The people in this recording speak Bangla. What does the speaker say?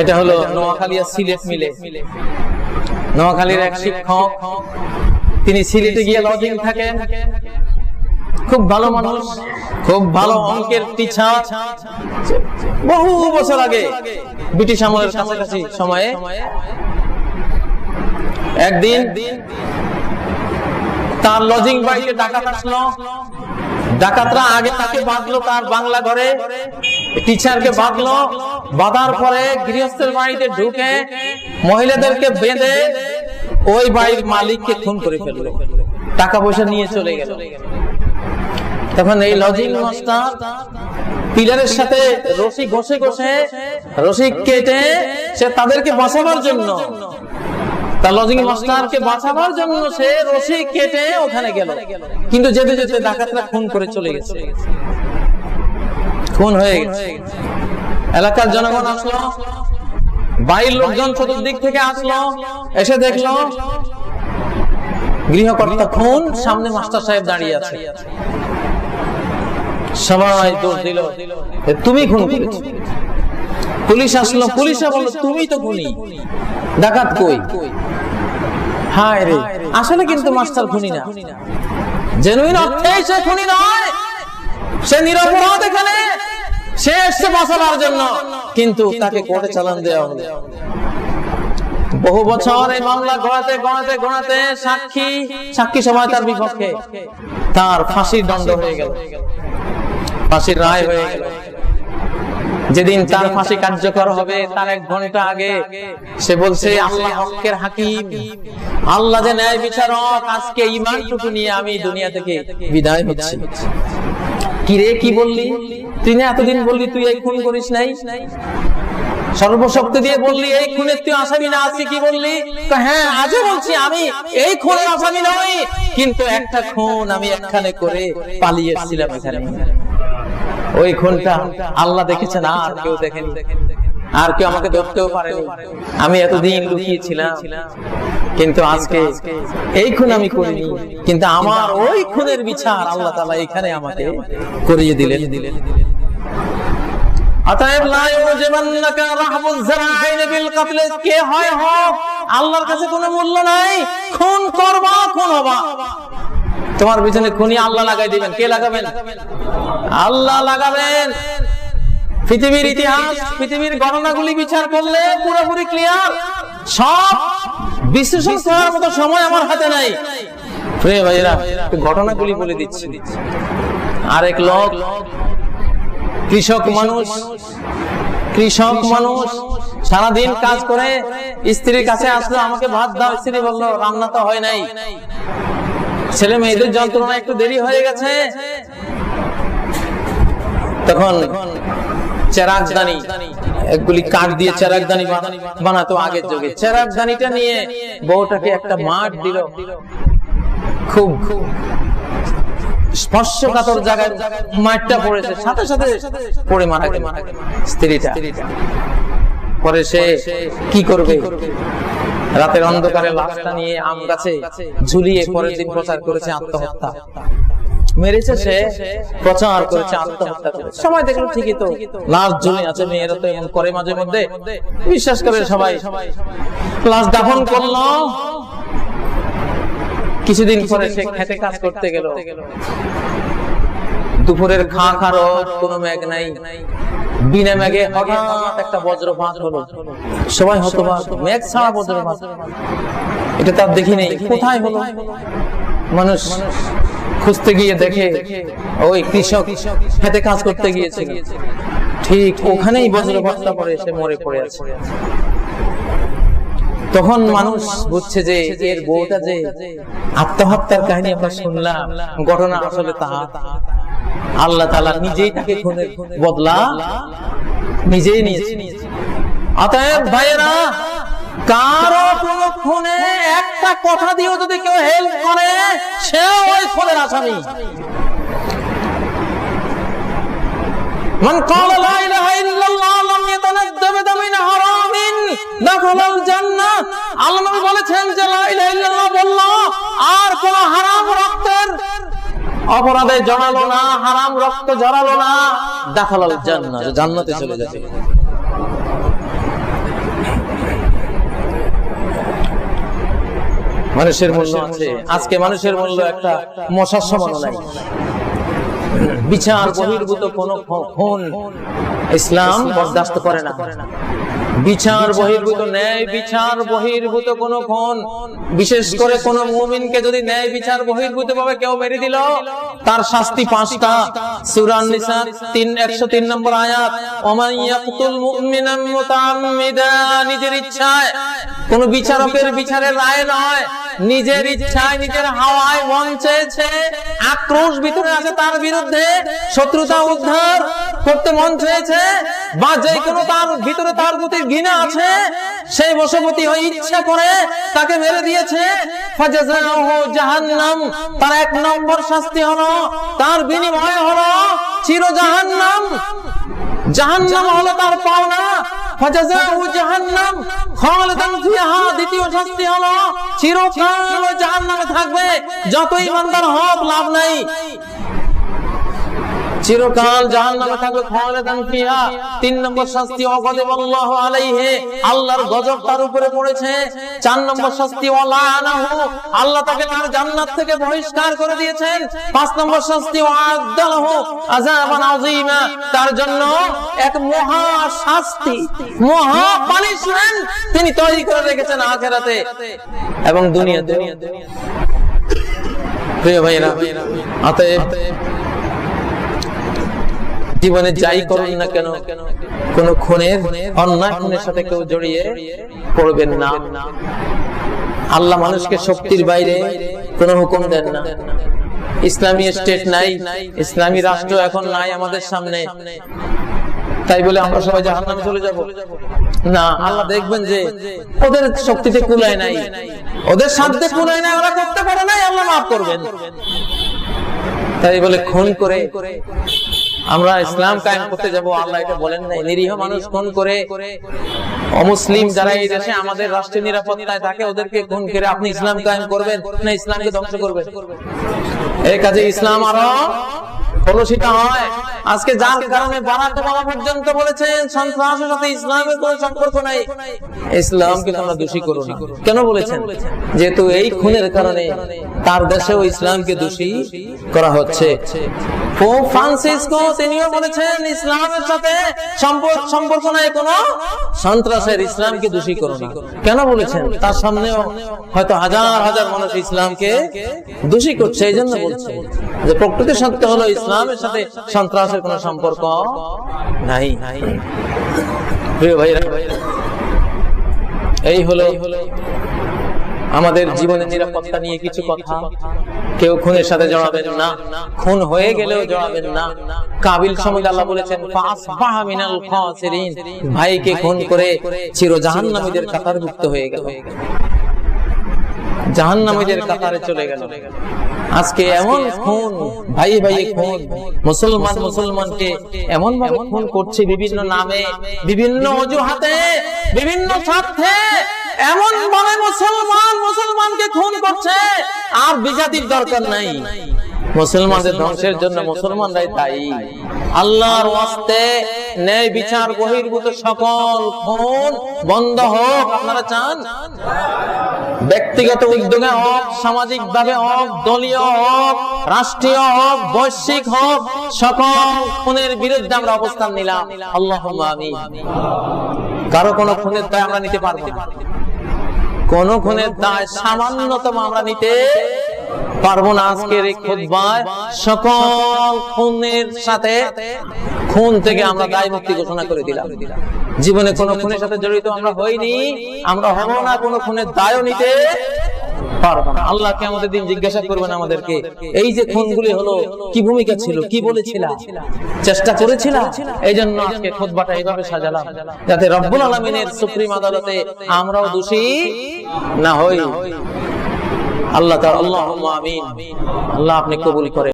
এটা হলো নোয়াখালী আর সিলেট মিলে। নোয়াখালীর এক শিক্ষক, তিনি সিলেটে গিয়ে লজিং থাকেন খুব ভালো মানুষ, খুব ভালো অঙ্কের টিচার বহু বছর আগে, ব্রিটিশ আমলের কাছাকাছি সময়ে। একদিন তার লজিং বাড়িতে ডাকাত আসলো। ডাকাতরা আগে তাকে বাঁধলো তার বাংলা ঘরে। টিচারকে বাঁধলো, বাঁধার পরে গৃহস্থের বাড়িতে ঢুকে মহিলাদেরকে বেঁধে ওই বাড়ির মালিককে খুন করে ফেলল। টাকা পয়সা নিয়ে চলে গেল। তখন এই লজিং মাস্টার পিলারের সাথে রশি ঘষে ঘষে, রশি কেটে সে তাদেরকে বাঁচাবার জন্য তার লজিং মাস্টারকে বাঁচাবার জন্য সে রশি কেটে ওখানে গেল। কিন্তু যেতে যেতে ডাকাতরা খুন করে চলে গেছে। খুন হয়ে গেছে। এলাকার জনগণ আসলো। বাড়ির লোকজন চতুর্দিক থেকে আসলো। এসে দেখল গৃহকর্তা খুন সামনে মাস্টার সাহেব দাঁড়িয়ে আছে। সবাই দোষ দিল তুমি খুন করেছ। পুলিশ আসলো পুলিশে বলল তুমি তো খুনি। ডাকাত কই? হায় রে আসলে কিন্তু মাস্টার খুনি না। জেনুইন অর্থে সে খুনি নয়। সে নিরপরাধ এখানে। সে এসছে বাঁচাবার জন্য। কিন্তু তাকে কোর্টে চালান দেওয়া হলো। বহু বছর এই মামলা গড়াতে গড়াতে গড়াতে সাক্ষী সাক্ষী সময় তার বিপক্ষে। তার ফাঁসির দণ্ড হয়ে গেল। ফাঁসির রায় হয়ে গেল। যেদিন তার ফাঁসি কার্যকর হবে তার এক ঘণ্টা আগে সে বলছে আল্লাহ হকের হাকিম। আল্লাহ যে ন্যায় বিচারক আজকে ইমানটুকু নিয়ে আমি দুনিয়া থেকে বিদায় হচ্ছি। কি রে কি বললি? তুই না এতদিন বললি তুই এই খুন করিস নাই? সর্বশক্তি দিয়ে বললি এই খুনের তুই আসামি না আজকে কি বললি? হ্যাঁ আজও বলছি আমি এই খুনের আসামি নই কিন্তু একটা খুন আমি একখানে করে পালিয়ে এসেছিলাম এখানে। ওই খুনটা আল্লাহ দেখেছেন, আর কেউ দেখেনি। আর কেউ আমাকে ধরতেও পারেনি। আমি এতদিন লুকিয়েছিলাম। কিন্তু আজকে এই খুন আমি করিনি। কিন্তু আমার ওই খুনের বিচার আল্লাহ তালা এখানে আমাকে করিয়ে দিলেন। দিলেন আল্লাহর কাছে কোনো মূল্য নাই। খুন করবা, খুন হবা। তোমার পিছনে খুনি আল্লাহ লাগাই দিবেন। কে লাগাবেন? আল্লাহ লাগাবেন। পৃথিবীর ইতিহাস, পৃথিবীর গণনাগুলি বিচার করলে পুরোপুরি ক্লিয়ার সব বিশ্লেষণ করার মতো সময় আমার হাতে নাই। ঘটনাগুলি বলে দিচ্ছি। আরেক লোক, কৃষক মানুষ কৃষক মানুষ, সারাদিন কাজ করে, স্ত্রীর কাছে আসলো, আমাকে ভাত দাও। স্ত্রী বলল, রান্না তো হয় নাই। ছেলে মেয়েদের যন্ত্রণা একটু দেরি হয়ে গেছে। তখন চেরাগদানি, এগুলি কাঠ দিয়ে চেরাগদানি বানাতো আগের যুগে। চেরাগদানিটা নিয়ে বউটাকে একটা মাঠ দিল। খুব স্পর্শকাতর জায়গায় মাঠটা পড়েছে। সাথে সাথে পড়ে মারা গেল স্ত্রীটা। পরে সে কি করবে? রাতের অন্ধকারে লাশটা নিয়ে আম গাছে ঝুলিয়ে পরের দিন প্রচার করেছে আত্মহত্যা। মেরেছে সে, প্রচার করেছে আত্মহত্যা দেখল ঠিকই তো লাশ আছে, মেয়েরা তো এমন করে মাঝে মধ্যে। বিশ্বাস করে সবাই। লাশ দাফন করল। কিছুদিন পরে সে খেতে কাজ করতে গেল। দুপুরের খা খারো কোনো মেঘ নাই। মানুষ খুঁজতে গিয়ে দেখে ওই কৃষক কাজ করতে গিয়েছিল। ঠিক ওখানেই বজ্রপাতটা পরে মরে পড়ে আছে। তখন মানুষ বুঝছে যে এর বউটা যে আত্মহত্যার কাহিনী আমরা শুনলাম, ঘটনা আসলে তাহা। আল্লাহ তালা নিজেই তাকে খুনের বদলা নিজেই নিয়েছে অতএব ভাইয়েরা কারো কোন খুনে একটা কথা দিয়েও যদি কেউ হেল্প করে সে ওই খুনের আসামি من قال لا اله الا الله لم يتندم من حرام دخل الجنه আল্লাহ নবী বলেছেন যে লা ইলাহা ইল্লাল্লাহ বলল আর কোন হারাম রক্তের অপরাধে জড়ালো না, হারাম রক্ত জড়ালো না দেখাল জান্নাত, জান্নাতে চলে যাবে। মানুষের মূল্য আছে। আজকে মানুষের মূল্য একটা মশার সমান নাই। বিচার বহির্ভূত কোন খুন ইসলাম বরদাস্ত করে না। বিচার বহির্ভূত ন্যায় বিচার বহির্ভূত কোন খুন বিশেষ করে কোন মুমিনকে যদি ন্যায় বিচার বহির্ভূত ভাবে কেউ মেরে দিল তার শাস্তি পাঁচটা। সূরা নিসা 3 103 নম্বর আয়াত। মুমিনান মুতাআম্মিদা নিজের ইচ্ছায়। কোন বিচারকের বিচারের রায় নয়। নিজের ইচ্ছায় নিজের হাওয়ায় মন চেয়েছে। আক্রোশ ভিতরে আছে তার বিরুদ্ধে। শত্রুতা উদ্ধার করতে মন চেয়েছে। বা যে কোনো তার ভিতরে তার প্রতি ঘৃণা আছে, সেই বশবতী হয়ে ইচ্ছা করে তাকে মেরে দিয়েছে। তার এক নম্বর শাস্তি হলো, তার বিনিময় হলো চির জাহান্নাম জাহান্নাম হলো তার পাওনা। জাহান্নাম ফিহা। থাকবে। যত ইমানদার হোক, লাভ নাই। চিরকাল জাহান্নামে থাকবে তিন নম্বর শাস্তি আল্লাহু আল্লাহর গজব তার উপরে পড়েছে। চার নম্বর শাস্তি ওয়ালানাহু। আল্লাহ তাকে তার জান্নাত থেকে বহিষ্কার করে দিয়েছেন। পাঁচ নম্বর শাস্তি ওয়াদালাহু আযাবান আযীমা। তার জন্য এক মহা শাস্তি, মহা পানিশমেন্ট তিনি তৈরি করে রেখেছেন আখেরাতে এবং দুনিয়াতে। প্রিয় ভাইরা জীবনে যাই করুন না কেন কোন খুনের অন্যায় খুনের সাথে কেউ জড়িয়ে পড়বেন না। আল্লাহ মানুষকে শক্তির বাইরে কোন হুকুম দেন না। ইসলামী স্টেট নাই ইসলামী রাষ্ট্র এখন নাই আমাদের সামনে। তাই বলে আমরা সবাই জাহান্নামে চলে যাব। না আল্লাহ দেখবেন যে ওদের শক্তিতে কুলায় নাই। ওদের সাধ্যে কুলায় নাই ওরা করতে পারে নাই আল্লাহ মাফ করবেন। তাই বলে খুন করে আমরা ইসলাম কায়েম করতে যাব, আল্লাহ এটা বলেন নাই। নিরীহ মানুষ খুন করে অমুসলিম যারা এই দেশে আমাদের রাষ্ট্রের নিরাপত্তায় থাকে, ওদেরকে খুন করে আপনি ইসলাম কায়েম করবেন না ইসলামকে ধ্বংস করবেন? এই কাজে ইসলাম আরও হয়। আজকে যার কারণে পর্যন্ত বলেছেন সন্ত্রাসের সাথে ইসলামের সম্পর্ক নাই। দোষী করো না। কেন বলেছেন? যেহেতু এই খুনের কারণে তার দেশেও ইসলামকে দোষী করা হচ্ছে। পোপ ফ্রান্সিসকো, তিনিও বলেছেন, ইসলামের সাথে সম্পর্ক নাই, কোনো সন্ত্রাসের ইসলামকে দোষী করো না। কেন বলেছেন? তার সামনেও হয়তো হাজার হাজার মানুষ ইসলামকে দোষী করছে, এই জন্য বলছে। যে প্রকৃতি সত্য হলো ইসলামের সাথে সন্ত্রাসের কোনো সম্পর্ক নাই। প্রিয় ভাইরা এই হলো আমাদের জীবনের নিরাপত্তা নিয়ে কিছু কথা। কেউ খুনের সাথে জড়াবেন না, খুন হয়ে গেলেও জড়াবেন না। কাবিল সম্বন্ধে আল্লাহ বলেছেন ভাইকে খুন করে চির জাহান্নামীদের কাতারভুক্ত হয়ে গেল। জাহান্নামীদের কাতারে চলে গেল। আজকে এমন খুন ভাই ভাই খুন মুসলমান মুসলমানকে এমন ভাবে খুন করছে বিভিন্ন নামে বিভিন্ন অজুহাতে বিভিন্ন স্বার্থে এমন ভাবে মুসলমান মুসলমানকে খুন করছে। আর বিজাতির দরকার নাই। মুসলমানদের ধ্বংসের জন্য মুসলমানরাই তাই আল্লাহর ওয়াস্তে ন্যায় বিচার বহির্ভূত সকল খুন বন্ধ হোক আপনারা চান? ব্যক্তিগত উদ্যোগে হোক সামাজিক ভাবে হোক দলীয় হোক রাষ্ট্রীয় হোক বৈশ্বিক হোক সকল খুনের বিরুদ্ধে আমরা অবস্থান নিলাম। আল্লাহ আমি কারও কোনো খুনের দায় আমরা নিতে পারব না। কোন খুনের দায় সামান্যতম আমরা নিতে পারব না আজকের এই সকল খুনের সাথে খুন থেকে আমরা দায় মুক্তি ঘোষণা করে দিলাম। জীবনে কোন খুনের সাথে জড়িত আমরা হইনি। আমরা হব না, কোন খুনের দায়ও নিতে আল্লাহকে আমাদের দিন জিজ্ঞাসা করবেন আমাদেরকে, এই যে খুনগুলি হলো, কি ভূমিকা ছিল, কি বলেছিলাম চেষ্টা করেছিলাম এই জন্য আজকে খুতবাটা এইভাবে সাজালাম, যাতে রব্বুল আলমিনের সুপ্রিম আদালতে আমরাও দোষী না হই। আল্লাহ আল্লাহ আমিন। আল্লাহ আপনি কবুল করে